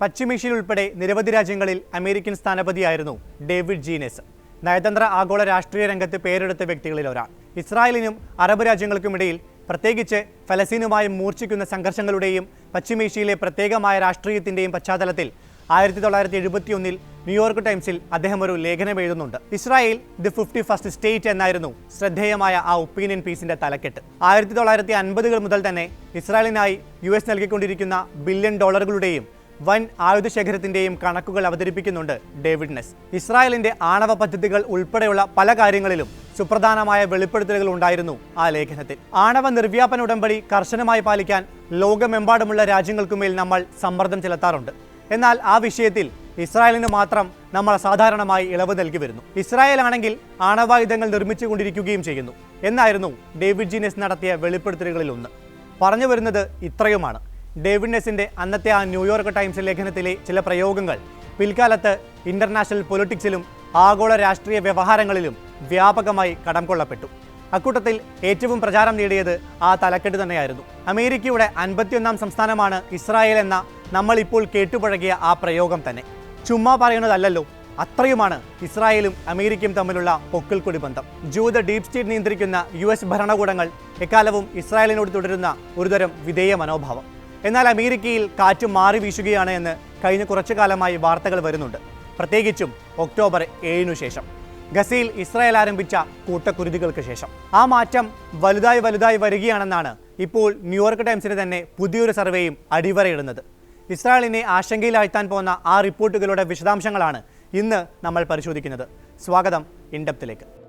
പശ്ചിമേഷ്യയിൽ ഉൾപ്പെടെ നിരവധി രാജ്യങ്ങളിൽ അമേരിക്കൻ സ്ഥാനപതിയായിരുന്നു ഡേവിഡ് ജീനസ്. നയതന്ത്ര ആഗോള രാഷ്ട്രീയ രംഗത്ത് പേരെടുത്ത വ്യക്തികളിൽ ഒരാൾ. ഇസ്രായേലിനും അറബ് രാജ്യങ്ങൾക്കുമിടയിൽ പ്രത്യേകിച്ച് ഫലസ്തീനുമായി മൂർച്ഛിക്കുന്ന സംഘർഷങ്ങളുടെയും പശ്ചിമേഷ്യയിലെ പ്രത്യേകമായ രാഷ്ട്രീയത്തിന്റെയും പശ്ചാത്തലത്തിൽ ആയിരത്തി തൊള്ളായിരത്തി എഴുപത്തിയൊന്നിൽ ന്യൂയോർക്ക് ടൈംസിൽ അദ്ദേഹം ഒരു ലേഖനം എഴുതുന്നുണ്ട്. Israel the fifty first state എന്നായിരുന്നു ശ്രദ്ധേയമായ ആ ഒപ്പീനിയൻ പീസിന്റെ തലക്കെട്ട്. ആയിരത്തി തൊള്ളായിരത്തി അൻപതുകൾ മുതൽ തന്നെ ഇസ്രായേലിനായി യു എസ് നൽകിക്കൊണ്ടിരിക്കുന്ന ബില്യൺ ഡോളറുകളുടെയും വൻ ആയുധശേഖരത്തിന്റെയും കണക്കുകൾ അവതരിപ്പിക്കുന്നുണ്ട് ഡേവിഡ് നെസ്. ഇസ്രായേലിന്റെ ആണവ പദ്ധതികൾ ഉൾപ്പെടെയുള്ള പല കാര്യങ്ങളിലും സുപ്രധാനമായ വെളിപ്പെടുത്തലുകൾ ഉണ്ടായിരുന്നു ആ ലേഖനത്തിൽ. ആണവ നിർവ്യാപന ഉടമ്പടി കർശനമായി പാലിക്കാൻ ലോകമെമ്പാടുമുള്ള രാജ്യങ്ങൾക്കുമേൽ നമ്മൾ സമ്മർദ്ദം ചെലുത്താറുണ്ട്. എന്നാൽ ആ വിഷയത്തിൽ ഇസ്രായേലിന് മാത്രം നമ്മൾ സാധാരണമായി ഇളവ് നൽകി വരുന്നു. ഇസ്രായേൽ ആണെങ്കിൽ ആണവായുധങ്ങൾ നിർമ്മിച്ചുകൊണ്ടിരിക്കുകയും ചെയ്യുന്നു. എന്നായിരുന്നു ഡേവിഡ് ജീനസ് നടത്തിയ വെളിപ്പെടുത്തലുകളിൽ ഒന്ന്. പറഞ്ഞു വരുന്നത് ഇത്രയുമാണ്. ഡേവിഡ് നെസിന്റെ അന്നത്തെ ആ ന്യൂയോർക്ക് ടൈംസ് ലേഖനത്തിലെ ചില പ്രയോഗങ്ങൾ. പിൽക്കാലത്ത് ഇന്റർനാഷണൽ പൊളിറ്റിക്സിലും ആഗോള രാഷ്ട്രീയ വ്യവഹാരങ്ങളിലും വ്യാപകമായി കടം കൊള്ളപ്പെട്ടു. അക്കൂട്ടത്തിൽ ഏറ്റവും പ്രചാരം നേടിയത് ആ തലക്കെട്ട് തന്നെയായിരുന്നു. അമേരിക്കയുടെ അൻപത്തിയൊന്നാം സംസ്ഥാനമാണ് ഇസ്രായേൽ എന്ന നമ്മളിപ്പോൾ കേട്ടുപഴകിയ ആ പ്രയോഗം തന്നെ. ചുമ്മാ പറയുന്നതല്ലല്ലോ അത്രയുമാണ് ഇസ്രായേലും അമേരിക്കയും തമ്മിലുള്ള പൊക്കിൾക്കൊടി ബന്ധം ജൂത ഡീപ് സ്റ്റേറ്റ് നിയന്ത്രിക്കുന്ന യു എസ് ഭരണകൂടങ്ങൾ എക്കാലവും ഇസ്രായേലിനോട് തുടരുന്ന ഒരുതരം വിധേയ മനോഭാവം. എന്നാൽ അമേരിക്കയിൽ കാറ്റ് മാറി വീശുകയാണ് എന്ന് കഴിഞ്ഞ കുറച്ചു കാലമായി വാർത്തകൾ വരുന്നുണ്ട്. പ്രത്യേകിച്ചും ഒക്ടോബർ ഏഴിനു ശേഷം. ഗസയിൽ ഇസ്രായേൽ ആരംഭിച്ച കൂട്ടക്കുരുതികൾക്ക് ശേഷം. ആ മാറ്റം വലുതായി വലുതായി വരികയാണെന്നാണ് ഇപ്പോൾ ന്യൂയോർക്ക് ടൈംസിന് തന്നെ പുതിയൊരു സർവേയും അടിവരയിടുന്നത്. ഇസ്രായേലിനെ ആശങ്കയിലാഴ്ത്താൻ പോകുന്ന ആ റിപ്പോർട്ടുകളുടെ വിശദാംശങ്ങളാണ് ഇന്ന് നമ്മൾ പരിശോധിക്കുന്നത്. സ്വാഗതം ഇൻഡപ്തിലേക്ക്.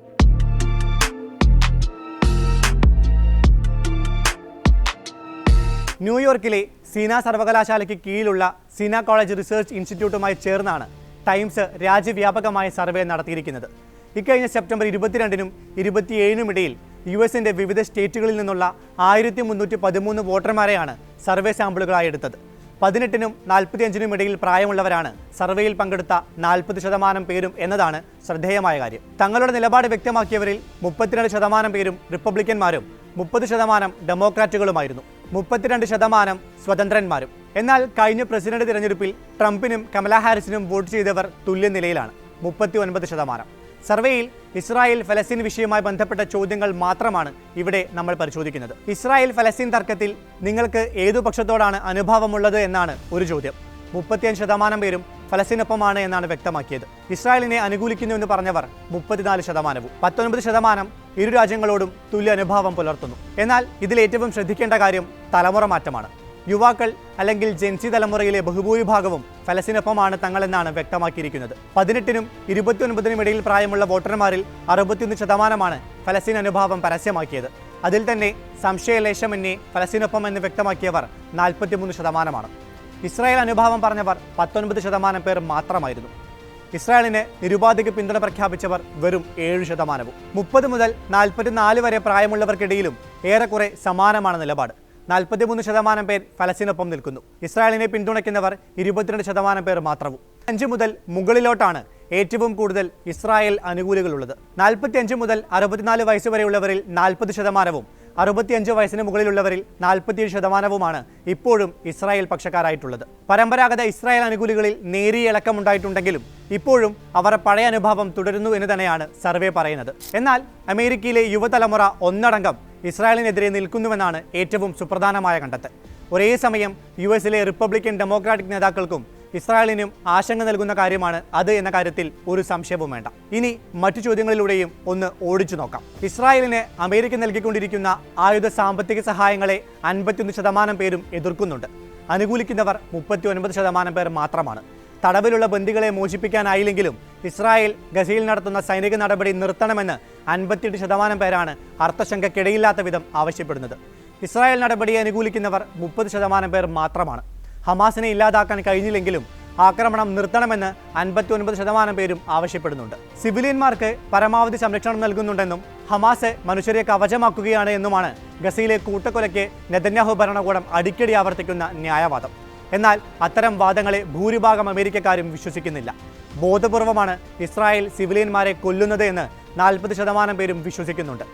ന്യൂയോർക്കിലെ സീന സർവകലാശാലയ്ക്ക് കീഴിലുള്ള സീന കോളേജ് റിസർച്ച് ഇൻസ്റ്റിറ്റ്യൂട്ടുമായി ചേർന്നാണ് ടൈംസ് രാജ്യവ്യാപകമായ സർവേ നടത്തിയിരിക്കുന്നത്. ഇക്കഴിഞ്ഞ സെപ്റ്റംബർ ഇരുപത്തിരണ്ടിനും ഇരുപത്തിയേഴിനും ഇടയിൽ യു എസിന്റെ വിവിധ സ്റ്റേറ്റുകളിൽ നിന്നുള്ള ആയിരത്തി മുന്നൂറ്റി പതിമൂന്ന് വോട്ടർമാരെയാണ് സർവേ സാമ്പിളുകളായി എടുത്തത്. പതിനെട്ടിനും നാൽപ്പത്തിയഞ്ചിനും ഇടയിൽ പ്രായമുള്ളവരാണ് സർവേയിൽ പങ്കെടുത്ത നാൽപ്പത് ശതമാനം പേരും എന്നതാണ് ശ്രദ്ധേയമായ കാര്യം. തങ്ങളുടെ നിലപാട് വ്യക്തമാക്കിയവരിൽ മുപ്പത്തിരണ്ട് ശതമാനം പേരും റിപ്പബ്ലിക്കന്മാരും മുപ്പത് ശതമാനം ഡെമോക്രാറ്റുകളുമായിരുന്നു. മുപ്പത്തിരണ്ട് ശതമാനം സ്വതന്ത്രന്മാരും. എന്നാൽ കഴിഞ്ഞ പ്രസിഡന്റ് തിരഞ്ഞെടുപ്പിൽ ട്രംപിനും കമല ഹാരിസിനും വോട്ട് ചെയ്തവർ തുല്യനിലയിലാണ് മുപ്പത്തി ഒൻപത് ശതമാനം. സർവേയിൽ ഇസ്രായേൽ ഫലസ്തീൻ വിഷയവുമായി ബന്ധപ്പെട്ട ചോദ്യങ്ങൾ മാത്രമാണ് ഇവിടെ നമ്മൾ പരിശോധിക്കുന്നത്. ഇസ്രായേൽ ഫലസ്തീൻ തർക്കത്തിൽ നിങ്ങൾക്ക് ഏതു പക്ഷത്തോടാണ് അനുഭാവമുള്ളത് എന്നാണ് ഒരു ചോദ്യം. മുപ്പത്തിയഞ്ച് ശതമാനം പേരും ഫലസ്തീനൊപ്പമാണ് എന്നാണ് വ്യക്തമാക്കിയത്. ഇസ്രായേലിനെ അനുകൂലിക്കുന്നു എന്ന് പറഞ്ഞവർ മുപ്പത്തിനാല് ശതമാനവും. പത്തൊൻപത് ശതമാനം ഇരു രാജ്യങ്ങളോടും തുല്യ അനുഭാവം പുലർത്തുന്നു. എന്നാൽ ഇതിൽ ഏറ്റവും ശ്രദ്ധിക്കേണ്ട കാര്യം തലമുറ മാറ്റമാണ് യുവാക്കൾ അല്ലെങ്കിൽ ജെൻസി തലമുറയിലെ ബഹുഭൂരിഭാഗവും ഫലസിനൊപ്പമാണ് തങ്ങളെന്നാണ് വ്യക്തമാക്കിയിരിക്കുന്നത്. പതിനെട്ടിനും ഇരുപത്തിയൊൻപതിനും ഇടയിൽ പ്രായമുള്ള വോട്ടർമാരിൽ അറുപത്തിയൊന്ന് ശതമാനമാണ് ഫലസ്തീൻ അനുഭാവം പരസ്യമാക്കിയത്. അതിൽ തന്നെ സംശയലേശമന്യേ ഫലസ്തീനൊപ്പം എന്ന് വ്യക്തമാക്കിയവർ നാൽപ്പത്തിമൂന്ന് ശതമാനമാണ്. ഇസ്രായേൽ അനുഭാവം പറഞ്ഞവർ പത്തൊൻപത് ശതമാനം പേർ മാത്രമായിരുന്നു. ഇസ്രായേലിന് നിരുപാധിക പിന്തുണ പ്രഖ്യാപിച്ചവർ വെറും ഏഴ് ശതമാനവും. മുപ്പത് മുതൽ നാൽപ്പത്തിനാല് വരെ പ്രായമുള്ളവർക്കിടയിലും ഏറെക്കുറെ സമാനമാണ് നിലപാട്. നാൽപ്പത്തിമൂന്ന് ശതമാനം പേർ ഫലസ്തീനൊപ്പം നിൽക്കുന്നു. ഇസ്രായേലിനെ പിന്തുണയ്ക്കുന്നവർ ഇരുപത്തിരണ്ട് ശതമാനം പേർ മാത്രവും. അഞ്ച് മുതൽ മുകളിലോട്ടാണ് ഏറ്റവും കൂടുതൽ ഇസ്രായേൽ അനുകൂലികളുള്ളത്. നാൽപ്പത്തിയഞ്ച് മുതൽ അറുപത്തിനാല് വയസ്സ് വരെയുള്ളവരിൽ നാൽപ്പത് ശതമാനവും അറുപത്തിയഞ്ച് വയസ്സിന് മുകളിലുള്ളവരിൽ നാൽപ്പത്തിയേഴ് ശതമാനവുമാണ് ഇപ്പോഴും ഇസ്രായേൽ പക്ഷക്കാരായിട്ടുള്ളത്. പരമ്പരാഗത ഇസ്രായേൽ അനുകൂലികളിൽ നേരിയ ഇളക്കമുണ്ടായിട്ടുണ്ടെങ്കിലും ഇപ്പോഴും അവർ പഴയ അനുഭവം തുടരുന്നു എന്ന് തന്നെയാണ് സർവേ പറയുന്നത്. എന്നാൽ അമേരിക്കയിലെ യുവതലമുറ ഒന്നടങ്കം ഇസ്രായേലിനെതിരെ നിൽക്കുന്നുവെന്നാണ് ഏറ്റവും സുപ്രധാനമായ കണ്ടെത്തൽ. ഒരേ സമയം യു എസിലെ റിപ്പബ്ലിക്കൻ ഡെമോക്രാറ്റിക് നേതാക്കൾക്കും ഇസ്രായേലിനും ആശങ്ക നൽകുന്ന കാര്യമാണ് അത് എന്ന കാര്യത്തിൽ ഒരു സംശയവും വേണ്ട. ഇനി മറ്റു ചോദ്യങ്ങളിലൂടെയും ഒന്ന് ഓടിച്ചു നോക്കാം. ഇസ്രായേലിന് അമേരിക്ക നൽകിക്കൊണ്ടിരിക്കുന്ന ആയുധ സാമ്പത്തിക സഹായങ്ങളെ അൻപത്തിയൊന്ന് ശതമാനം പേരും എതിർക്കുന്നുണ്ട്. അനുകൂലിക്കുന്നവർ മുപ്പത്തി ഒൻപത് ശതമാനം പേർ മാത്രമാണ്. തടവിലുള്ള ബന്ദികളെ മോചിപ്പിക്കാനായില്ലെങ്കിലും ഇസ്രായേൽ ഗസയിൽ നടത്തുന്ന സൈനിക നടപടി നിർത്തണമെന്ന് അൻപത്തിയെട്ട് ശതമാനം പേരാണ് അർത്ഥശങ്കക്കിടയില്ലാത്ത വിധം ആവശ്യപ്പെടുന്നത്. ഇസ്രായേൽ നടപടിയെ അനുകൂലിക്കുന്നവർ മുപ്പത് ശതമാനം പേർ മാത്രമാണ്. ഹമാസിനെ ഇല്ലാതാക്കാൻ കഴിഞ്ഞില്ലെങ്കിലും ആക്രമണം നിർത്തണമെന്ന് അൻപത്തി ഒൻപത് ശതമാനം പേരും ആവശ്യപ്പെടുന്നുണ്ട്. സിവിലിയന്മാർക്ക് പരമാവധി സംരക്ഷണം നൽകുന്നുണ്ടെന്നും ഹമാസ് മനുഷ്യരെ കവചമാക്കുകയാണ് എന്നുമാണ് ഗസയിലെ കൂട്ടക്കൊലയ്ക്ക് നെതന്യാഹു ഭരണകൂടം അടിക്കടി ആവർത്തിക്കുന്ന ന്യായവാദം. എന്നാൽ അത്തരം വാദങ്ങളെ ഭൂരിഭാഗം അമേരിക്കക്കാരും വിശ്വസിക്കുന്നില്ല. ബോധപൂർവമാണ് ഇസ്രായേൽ സിവിലിയന്മാരെ കൊല്ലുന്നത് എന്ന് നാൽപ്പത് ശതമാനം പേരും വിശ്വസിക്കുന്നുണ്ട്.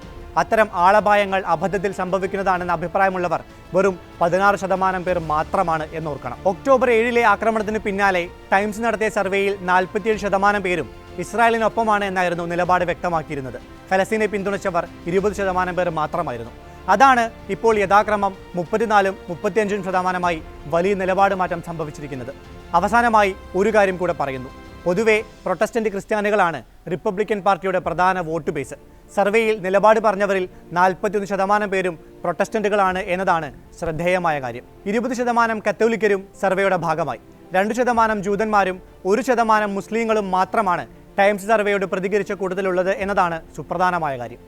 അത്തരം ആളപായങ്ങൾ അബദ്ധത്തിൽ സംഭവിക്കുന്നതാണെന്ന അഭിപ്രായമുള്ളവർ വെറും പതിനാറ് ശതമാനം പേർ മാത്രമാണ് എന്നോർക്കണം. ഒക്ടോബർ ഏഴിലെ ആക്രമണത്തിന് പിന്നാലെ ടൈംസ് നടത്തിയ സർവേയിൽ നാൽപ്പത്തിയേഴ് ശതമാനം പേരും ഇസ്രായേലിനൊപ്പമാണ് എന്നായിരുന്നു നിലപാട് വ്യക്തമാക്കിയിരുന്നത്. ഫലസ്തീനെ പിന്തുണച്ചവർ ഇരുപത് ശതമാനം പേർ മാത്രമായിരുന്നു. അതാണ് ഇപ്പോൾ യഥാക്രമം മുപ്പത്തിനാലും മുപ്പത്തിയഞ്ചും ശതമാനമായി വലിയ നിലപാട് മാറ്റം സംഭവിച്ചിരിക്കുന്നത്. അവസാനമായി ഒരു കാര്യം കൂടെ പറയുന്നു. പൊതുവെ പ്രൊട്ടസ്റ്റന്റ് ക്രിസ്ത്യാനികളാണ് റിപ്പബ്ലിക്കൻ പാർട്ടിയുടെ പ്രധാന വോട്ട് ബേസ്. സർവേയിൽ നിലപാട് പറഞ്ഞവരിൽ നാൽപ്പത്തിയൊന്ന് ശതമാനം പേരും പ്രൊട്ടസ്റ്റന്റുകളാണ് എന്നതാണ് ശ്രദ്ധേയമായ കാര്യം. ഇരുപത് ശതമാനം കത്തോലിക്കരും സർവേയുടെ ഭാഗമായി. രണ്ട് ശതമാനം ജൂതന്മാരും ഒരു ശതമാനം മുസ്ലിങ്ങളും മാത്രമാണ് ടൈംസ് സർവേയോട് പ്രതികരിച്ച കൂടുതലുള്ളത് എന്നതാണ് സുപ്രധാനമായ കാര്യം.